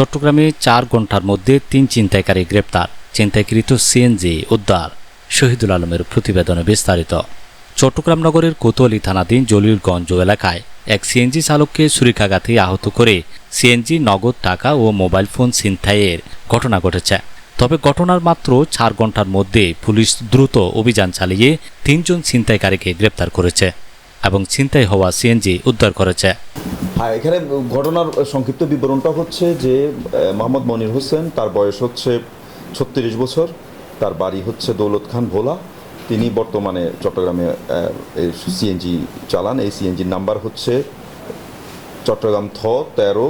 চট্টগ্রামে চার ঘণ্টার মধ্যে তিন ছিনতাইকারী গ্রেপ্তার। ছিনতাইকৃত সিএনজি উদ্ধার, শহীদুল আলমের প্রতিবেদনে বিস্তারিত। চট্টগ্রাম নগরের কোতোয়ালি থানাধীন জলিলগঞ্জ এলাকায় এক সিএনজি চালককে ছুরিকাঘাতে আহত করে সিএনজি নগদ টাকা ও মোবাইল ফোন ছিনতাইয়ের ঘটনা ঘটেছে। তবে ঘটনার মাত্র চার ঘণ্টার মধ্যে পুলিশ দ্রুত অভিযান চালিয়ে তিনজন ছিনতাইকারীকে গ্রেপ্তার করেছে। এবং ছিনতাই হওয়া সিএনজি উদ্ধার করেছে। হ্যাঁ এখানে ঘটনার সংক্ষিপ্ত বিবরণটা হচ্ছে যে মোহাম্মদ মনির হোসেন, তার বয়স হচ্ছে ছত্রিশ বছর, তার বাড়ি হচ্ছে দৌলত খান ভোলা। তিনি বর্তমানে চট্টগ্রামে সিএনজি চালান। এই সিএনজির নাম্বার হচ্ছে চট্টগ্রাম থ তেরো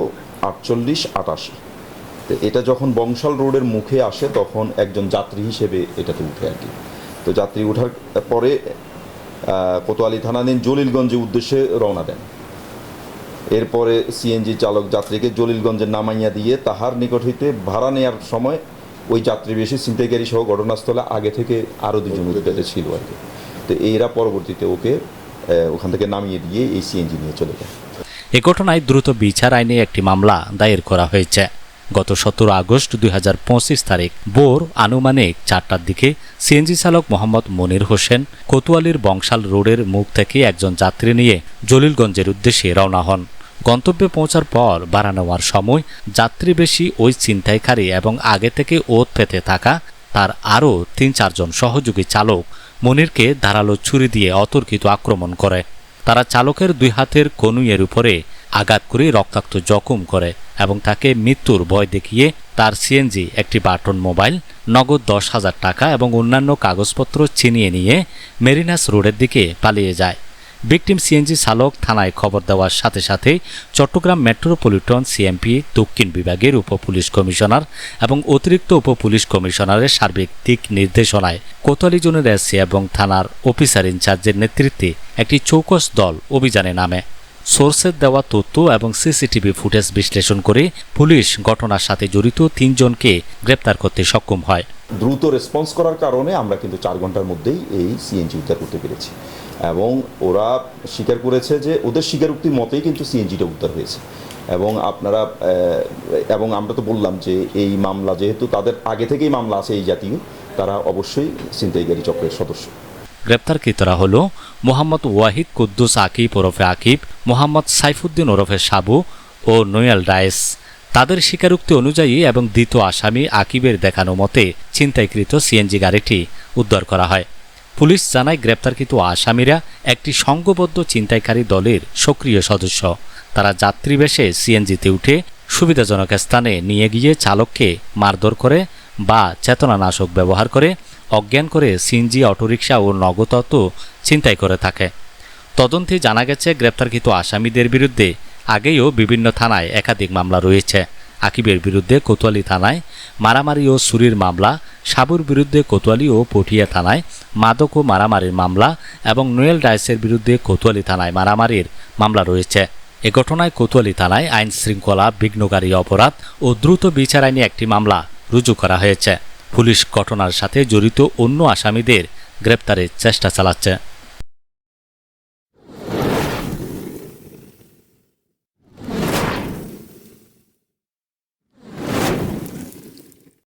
আটচল্লিশ আটাশি। তো এটা যখন বংশাল রোডের মুখে আসে, তখন একজন যাত্রী হিসেবে এটাতে উঠে আর কি। তো যাত্রী ওঠার পরে কোতোয়ালি থানাধীন জলিলগঞ্জে উদ্দেশ্যে রওনা দেন। এরপরে সিএনজি চালক যাত্রীকে জলিলগঞ্জে নামাইয়া দিয়ে তাহার নিকট হইতে ভাড়া নেওয়ার সময় ওই যাত্রী বেশি ছিনতাইকারী সহ ঘটনাস্থলে আগে থেকে আরও দুজন উদ্বেগে ছিল আর কি। তো এরা পরবর্তীতে ওকে ওখান থেকে নামিয়ে দিয়ে এই সিএনজি নিয়ে চলে যায়। এ ঘটনায় দ্রুত বিচার আইনে একটি মামলা দায়ের করা হয়েছে। গত সতেরো আগস্ট দুই হাজার পঁচিশ তারিখ ভোর আনুমানিক চারটার দিকে সিএনজি চালক মোহাম্মদ মনির হোসেন কোতোয়ালির বংশাল রোডের মুখ থেকে একজন যাত্রী নিয়ে জলিলগঞ্জের উদ্দেশ্যে রওনা হন। গন্তব্যে পৌঁছার পর বাড়া নেওয়ার সময় যাত্রী বেশি ওই ছিনতাইকারী এবং আগে থেকে ওত পেতে থাকা তার আরও তিন চারজন সহযোগী চালক মনিরকে ধারালো ছুরি দিয়ে অতর্কিত আক্রমণ করে। তারা চালকের দুই হাতের কনুইয়ের উপরে আঘাত করে রক্তাক্ত জখম করে। এবং তাকে মৃত্যুর ভয় দেখিয়ে তার সিএনজি একটি বাটন মোবাইল, নগদ দশ হাজার টাকা এবং অন্যান্য কাগজপত্র ছিনিয়ে নিয়ে মেরিনাস রোডের দিকে পালিয়ে যায়। ভিকটিম সিএনজি চালক থানায় খবর দেওয়ার সাথে সাথে চট্টগ্রাম মেট্রোপলিটন সিএমপি দক্ষিণ বিভাগের উপপুলিশ কমিশনার এবং অতিরিক্ত উপপুলিশ কমিশনারের সার্বিক দিক নির্দেশনায় কোতোয়ালি জোনের এসসি এবং থানার অফিসার ইনচার্জের নেতৃত্বে একটি চৌকস দল অভিযানে নামে। সোর্সের দেওয়া তথ্য এবং সিসিটিভি ফুটেজ বিশ্লেষণ করে পুলিশ ঘটনার সাথে জড়িত তিনজনকে গ্রেপ্তার করতে সক্ষম হয়। দ্রুত রেসপন্স করার কারণে আমরা কিন্তু চার ঘণ্টার মধ্যেই এই সিএনজি উদ্ধার করতে পেরেছি এবং ওরা স্বীকার করেছে যে ওদের স্বীকারোক্তির মতেই কিন্তু সিএনজিটা উদ্ধার হয়েছে এবং আপনারা এবং আমরা তো বললাম যে এই মামলা যেহেতু তাদের আগে থেকেই মামলা আছে এই জাতীয়, তারা অবশ্যই ছিনতাইকারী চক্রের সদস্য। গ্রেপ্তারকৃতরা হল মোহাম্মদ ওয়াহিদ কুদ্দুস আকিব ওরফে আকিব, মোহাম্মদ সাইফুদ্দিন ওরফে সাবু ও নোয়াল রায়েস। তাদের স্বীকারোক্তি অনুযায়ী এবং দ্বিতীয় আসামি আকিবের দেখানো মতে ছিনতাইকৃত সিএনজি গাড়িটি উদ্ধার করা হয়। পুলিশ জানায় গ্রেপ্তারকৃত আসামিরা একটি সংঘবদ্ধ ছিনতাইকারী দলের সক্রিয় সদস্য। তারা যাত্রীবেশে সিএনজিতে উঠে সুবিধাজনক স্থানে নিয়ে গিয়ে চালককে মারধর করে বা চেতনানাশক ব্যবহার করে অজ্ঞান করে সিএনজি, অটোরিকশা ও নগদত্ব ছিনতাই করে থাকে। তদন্তে জানা গেছে, গ্রেপ্তারকৃত আসামিদের বিরুদ্ধে আগেও বিভিন্ন থানায় একাধিক মামলা রয়েছে। আকিবের বিরুদ্ধে কোতোয়ালি থানায় মারামারি ও চুরির মামলা, সাবুর বিরুদ্ধে কোতোয়ালি ও পটিয়া থানায় মাদক ও মারামারির মামলা এবং নোয়েল ডাইসের বিরুদ্ধে কোতোয়ালি থানায় মারামারির মামলা রয়েছে। এ ঘটনায় কোতোয়ালি থানায় আইন শৃঙ্খলা বিঘ্নকারী অপরাধ ও দ্রুত বিচার আইনে একটি মামলা রুজু করা হয়েছে। পুলিশ ঘটনার সাথে জড়িত অন্য আসামিদের গ্রেপ্তারের চেষ্টা চালাচ্ছে।